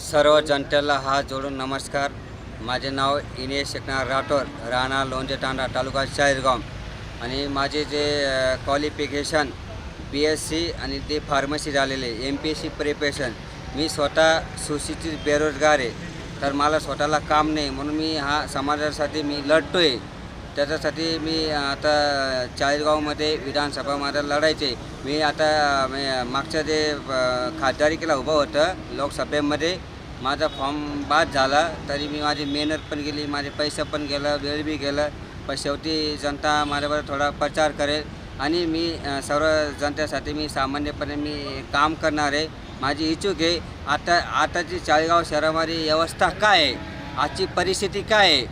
सर्व जनतेला हात जोडून नमस्कार. माझे नाव इनेश एकनाथ राठोड राहणार लोणचे तांडा तालुका शाहीरगाव. आणि माझे जे क्वालिफिकेशन बी एस सी आणि ते फार्मसी झालेले M P S C preparation मी स्वतः सुशिक्षित बेरोजगार आहे. तर मला स्वतःला काम नाही म्हणून मी हा समाजासाठी मी लढतो आहे त्याच्यासाठी मी आता चाळीसगावमध्ये विधानसभामध्ये लढायचे. मी आता मी मागच्या जे अ, उभं होतं लोकसभेमध्ये माझा फॉर्म बाद झाला तरी मी माझी मेहनत पण गेली माझे पैसे पण गेलं वेळ बी गेलं पण शेवटी जनता माझ्याबरोबर थोडा प्रचार करेल. आणि मी सर्व जनतेसाठी मी सामान्यपणे मी काम करणार आहे. माझी इच्छुक आहे आता आताची चाळीगाव शहरामध्ये व्यवस्था काय आहे? आजची परिस्थिती काय आहे?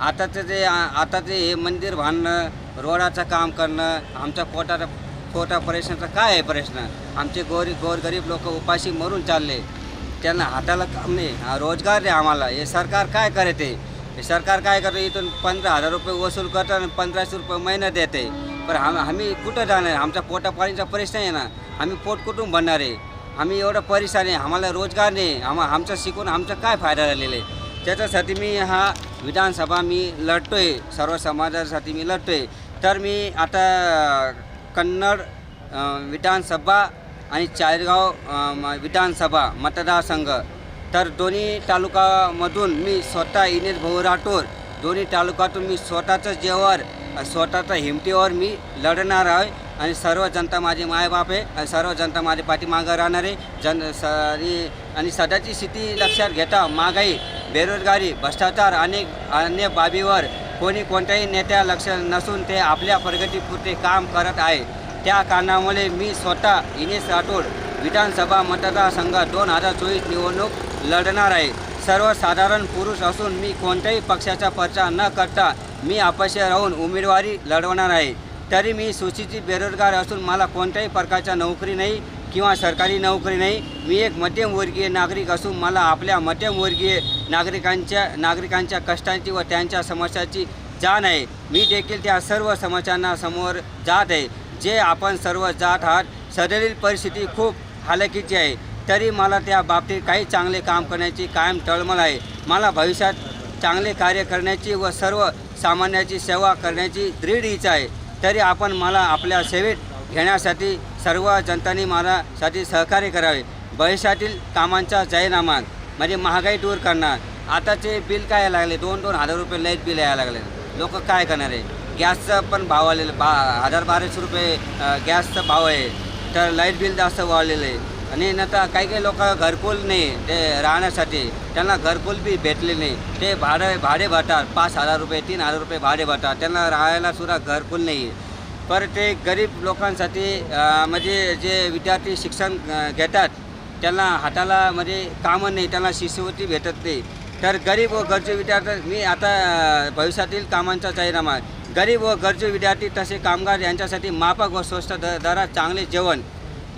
आताचं जे आता हे मंदिर बांधणं रोडाचं काम करणं आमच्या पोटाचा पोटा परेशानचा काय आहे प्रश्न? आमचे गोरी गोरगरीब लोक उपाशी मरून चालले. त्यांना हाताला काम नाही. हा रोजगार नाही आम्हाला. हे सरकार काय करते? हे सरकार काय करते? इथून पंधरा हजार रुपये वसूल करतं आणि पंधराशे रुपये महिना देते. पण आम आम्ही कुठं जाणार? आमच्या पोटापाणीचा प्रश्न आहे ना. आम्ही पोट कुठून बनणार आहे? आम्ही एवढं परेशान आहे. आम्हाला रोजगार नाही. आम्हा आमचं शिकून आमचा काय फायदा झालेला आहे? त्याच्यासाठी मी हा विधानसभा मी लढतो आहे सर्व समाजासाठी मी लढतो आहे तर मी आता कन्नड विधानसभा आणि चाळीसगाव विधानसभा मतदारसंघ. तर दोन्ही तालुकामधून मी स्वतः इनेश भाऊ राठोड दोन्ही तालुक्यातून मी स्वतःचं जेवर स्वतःच्या हिमतीवर मी लढणार आहे. आणि सर्व जनता माझी मायबाप आहे. आणि सर्व जनता माझ्या पाठीमागं राहणार. आहे जन स आणि- आणि सध्याची स्थिती लक्षात घेता महागाई बेरोजगारी भ्रष्टाचार अनेक अन्य बाबीवर कोणी कोणत्याही नेत्या लक्ष नसून ते आपल्या प्रगतीपुरते काम करत आहे. त्या कारणामुळे मी स्वतः इनेश राठोड विधानसभा मतदारसंघ दोन हजार चोवीस निवडणूक लढणार आहे. सर्वसाधारण पुरुष असून मी कोणत्याही पक्षाचा प्रचार न करता मी अपक्ष राहून उमेदवारी लढवणार आहे. तरी मी सुशिक्षित बेरोजगार असून मला कोणत्याही प्रकारच्या नोकरी नाही किंवा सरकारी नोकरी नाही. मी एक मध्यमवर्गीय नागरिक असून मला आपल्या मध्यमवर्गीय नागरिकांच्या नागरिकांच्या कष्टांची व त्यांच्या समस्याची जाण आहे. मी देखील त्या सर्व समस्यांना समोर जात आहे. जे आपण सर्व जात आहात सदरील परिस्थिती खूप हालकीची आहे. तरी मला त्या बाबतीत काही चांगले काम करण्याची कायम तळमळ आहे. मला भविष्यात चांगले कार्य करण्याची व सर्व सामान्याची सेवा करण्याची दृढ इच्छा आहे. तरी आपण मला आपल्या सेवेत घेण्यासाठी सर्व जनतांनी मलासाठी सहकार्य करावे. भविष्यातील कामांचा जाहीरनामा म्हणजे महागाई दूर करणार. आताचे बिल काय लागले? दोन दोन हजार रुपये लाइट बिल यायला लागले. लोक काय करणार आहे? गॅसचा पण भाव आलेलं बा हजार बाराशे रुपये गॅसचा भाव आहे. तर लाइट बिल जास्त वाढलेलं आहे. आणि नंतर काही काही लोक घरकुल नाही ते राहण्यासाठी. त्यांना घरकुल बी भेटले नाही. ते भाडे भाडे भरतात. पाच हजार रुपये तीन हजार रुपये भाडे भरतात. त्यांना राहायला सुद्धा घरकुल नाही. आहे पर ते गरीब लोकांसाठी म्हणजे जे विद्यार्थी शिक्षण घेतात त्यांना हाताला म्हणजे कामं नाही. त्यांना शिष्यवृत्ती भेटत नाही. तर गरीब व गरजू विद्यार्थी मी आता भविष्यातील कामांचा जाहीरनामा गरीब व गरजू विद्यार्थी तसे कामगार यांच्यासाठी माफक व स्वस्त द दरात चांगले जेवण.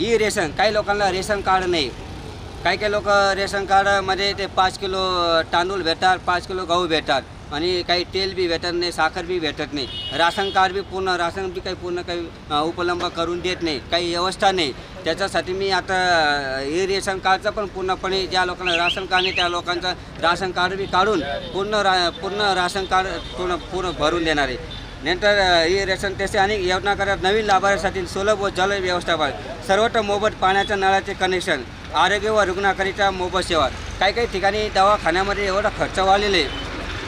ई रेशन काही लोकांना रेशन कार्ड नाही. काही काही लोक रेशन कार्डमध्ये ते पाच किलो तांदूळ भेटतात पाच किलो गहू भेटतात आणि काही तेल बी भेटत नाही साखर बी भेटत नाही. राशन कार्ड बी पूर्ण राशन बी काही पूर्ण काही उपलब्ध करून देत नाही काही व्यवस्था नाही. त्याच्यासाठी मी आता हे रेशन कार्डचं पण पूर्णपणे ज्या लोकांना राशन कार्ड नाही त्या लोकांचं राशन कार्ड बी काढून पूर्ण रा पूर्ण राशन कार्ड पूर्ण पूर्ण भरून देणार आहे. नंतर अ, ही रेशन तसे अनेक योजना करत नवीन लाभार्थ्यासाठी सुलभ व जल व्यवस्थापन. सर्वत्र मोफत पाण्याच्या नळाचे कनेक्शन आरोग्य व रुग्णाकरिता मोफत सेवा. काही काही ठिकाणी दवाखान्यामध्ये एवढा खर्च वाढलेले.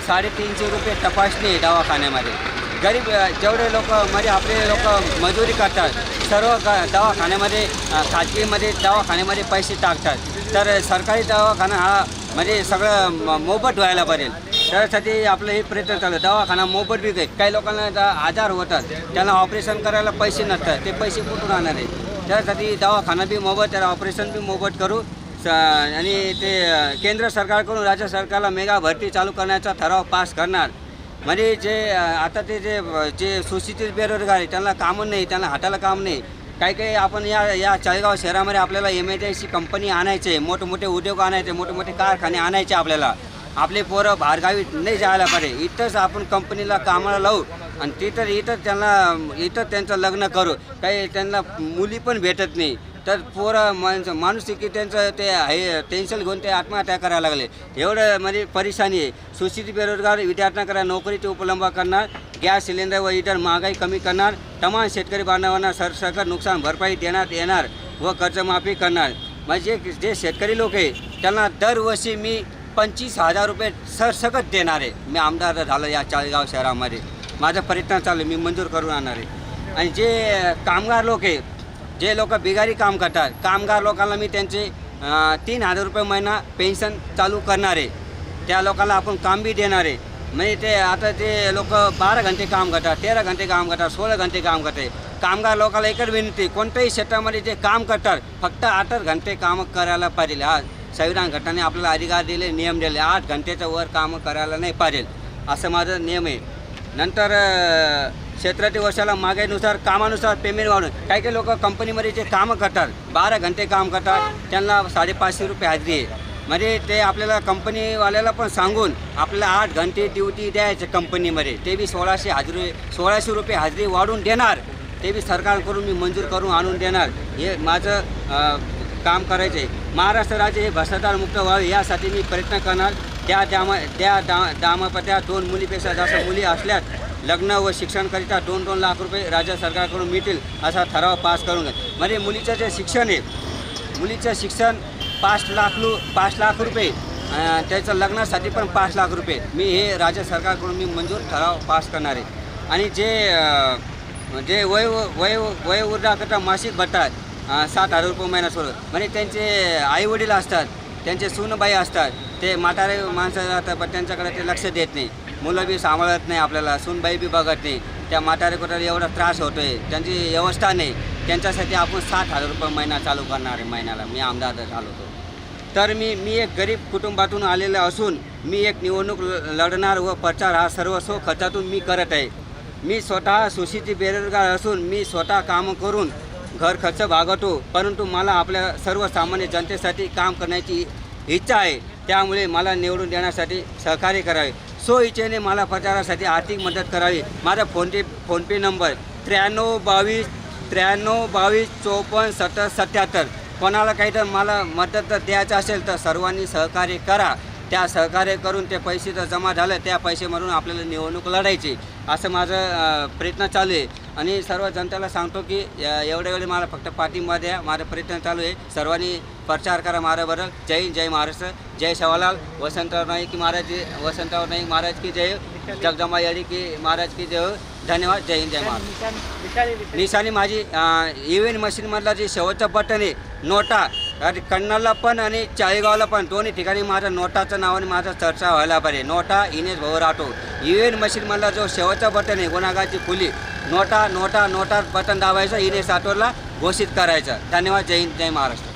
साडेतीनशे रुपये तपासणी आहे दवाखान्यामध्ये. गरीब जेवढे लोक म्हणजे आपले लोक मजुरी करतात सर्व ग दवाखान्यामध्ये खाजगीमध्ये दवाखान्यामध्ये पैसे टाकतात. तर सरकारी दवाखाना हा म्हणजे सगळं म- मोफत व्हायला पाहिजे त्यासाठी आपलं हे प्रयत्न चालू आहे. दवाखाना मोफत बी काही काही लोकांना आजार होतात. त्यांना ऑपरेशन करायला पैसे नसतात. ते पैसे कुठून आणणार आहेत त्यासाठी दवाखाना बी मोफत त्याला ऑपरेशन बी मोफत करू. स आणि ते केंद्र सरकारकडून राज्य सरकारला मेगा भरती चालू करण्याचा ठराव पास करणार. म्हणजे जे आता ते जे जे सुशिक्षित बेरोजगार आहे त्यांना कामं नाही त्यांना हाताला काम नाही. काही काही आपण या या चाळीगाव शहरामध्ये आपल्याला एम एच कंपनी आणायचे मोठमोठे उद्योग आणायचे मोठे मोठे कारखाने आणायचे आपल्याला. आपले पोरं बाहेरगावी नाही जायला पाहिजे. इथंच आपण कंपनीला कामाला लावू आणि तिथं इथं त्यांना इथं त्यांचं लग्न करू. काही त्यांना मुली पण भेटत नाही. तर पोरं माणसं माणुसकी त्यांचं ते हे टेन्शन घेऊन ते आत्महत्या करायला लागले. एवढं म्हणजे परेशानी आहे. सुशिक्षित बेरोजगार विद्यार्थ्यांना नोकरीचे उपलब्ध करणार गॅस सिलेंडर व इतर महागाई कमी करणार तमाम शेतकरी बांधवांना सरसकट नुकसान भरपाई देण्यात येणार व कर्जमाफी करणार. म्हणजे जे शेतकरी लोक आहे त्यांना दरवर्षी मी पंचवीस हजार रुपये सरसकट देणार आहे. मी आमदार झालं या चाळीसगाव शहरामध्ये. माझा प्रयत्न चालू आहे मी मंजूर करून आणणार आहे. आणि जे कामगार लोक आहे जे लोक बिगारी काम करतात कामगार लोकांना मी त्यांचे तीन हजार रुपये महिना पेन्शन चालू करणार आहे. त्या लोकांना आपण काम बी देणार आहे. म्हणजे ते आता ते लोक बारा घंटे काम करतात तेरा घंटे काम करतात सोळा घंटे काम करते कामगार लोकांना एकच विनंती कोणत्याही क्षेत्रामध्ये जे काम करतात फक्त आठच घंटे काम करायला पाहिजे. हा संविधान घटनेने आपल्याला अधिकार दिले नियम दिले. आठ घंटेच्या वर काम करायला नाही पाहिजे. असं माझं नियम आहे. नंतर क्षेत्रातील वर्षाला मागेनुसार कामानुसार पेमेंट वाढून काही काही लोक कंपनीमध्ये जे कामं करतात बारा घंटे काम करतात त्यांना साडेपाचशे रुपये हजेरी आहे. म्हणजे ते आपल्याला कंपनीवाल्याला पण सांगून आपल्याला आठ घंटे ड्युटी द्यायचे कंपनीमध्ये. ते बी सोळाशे हजेरी सोळाशे रुपये हजेरी वाढून देणार. ते बी सरकारकडून मी मंजूर करून आणून देणार. हे माझं काम करायचे. महाराष्ट्र राज्य हे भ्रष्टाचार मुक्त व्हावे यासाठी मी प्रयत्न करणार. त्या दामा त्या दा दामापत्या दोन मुलीपेक्षा जास्त मुली असल्यास लग्न व शिक्षणकरिता दोन दोन लाख रुपये राज्य सरकारकडून मिळतील असा ठराव पास करून म्हणजे मुलीचं जे शिक्षण आहे मुलीचं शिक्षण पाच लाख लु पाच लाख रुपये. त्याचं लग्नासाठी पण पाच लाख रुपये. मी हे राज्य सरकारकडून मी मंजूर ठराव पास करणार आहे. आणि जे जे वय वय वयोवृद्धाकरता मासिक भत्ता सात हजार रुपये महिना सोडत. म्हणजे त्यांचे आईवडील असतात त्यांचे सूनबाई असतात ते म्हातारे माणसं जातात पण त्यांच्याकडे ते लक्ष देत नाही. मुलं बी सांभाळत नाही आपल्याला सूनबाई बी बघत नाही. त्या म्हातारे कुठे एवढा त्रास होतो आहे त्यांची व्यवस्था नाही. त्यांच्यासाठी आपण सात हजार रुपये महिना चालू करणार आहे महिन्याला. मी आमदार झालो होतो. तर मी मी एक गरीब कुटुंबातून आलेलं असून मी एक निवडणूक ल- लढणार व प्रचार हा सर्वस्व खर्चातून मी करत आहे. मी स्वतः सुशीची बेरोजगार असून मी स्वतः कामं करून घर खर्च भागवतो परंतु मला आपल्या सर्वसामान्य जनतेसाठी काम करण्याची इच्छा आहे. त्यामुळे मला निवडून देण्यासाठी सहकार्य करावे. सो इच्छेने मला प्रचारासाठी आर्थिक मदत करावी. माझा फोनपे फोनपे नंबर त्र्याण्णव बावीस त्र्याण्णव बावीस चोपन्न सत्तर सत्याहत्तर. कोणाला काही तर मला मदत जर द्यायचं असेल तर सर्वांनी सहकार्य करा. त्या सहकार्य करून ते पैसे जर जमा झालं त्या पैसेमधून आपल्याला निवडणूक लढायची. असं माझं प्रयत्न चालू आहे. आणि सर्व जनतेला सांगतो की एवढे एवढ्या वेळी मला फक्त पाठिंबा द्या. माझा प्रयत्न चालू आहे. सर्वांनी प्रचार करा माझ्याबरोबर जय हिंद जय महाराष्ट्र. जय शवालाल वसंतराव नाईक महाराज वसंतराव नाईक महाराज की जय. जगदंबा याडी की महाराज की जय. धन्यवाद. जय हिंद जय महाराष्ट्र. निशाणी माझी इव्हेंट मशीनमधला जे शेवटचं बटन आहे नोटा आणि कन्नडला पण आणि चाळीगावला पण दोन्ही ठिकाणी माझ्या नोटाचं नावाने माझा चर्चा व्हायला पाहिजे. नोटा इनेश भाऊ राठो इव्हेंट मशीनमधला जो शेवटचा बटन आहे गुन्हागारची फुली नोटा नोटा नोटा बटन दाबायचं इनेश साठवरला घोषित करायचं. धन्यवाद जय हिंद जय महाराष्ट्र.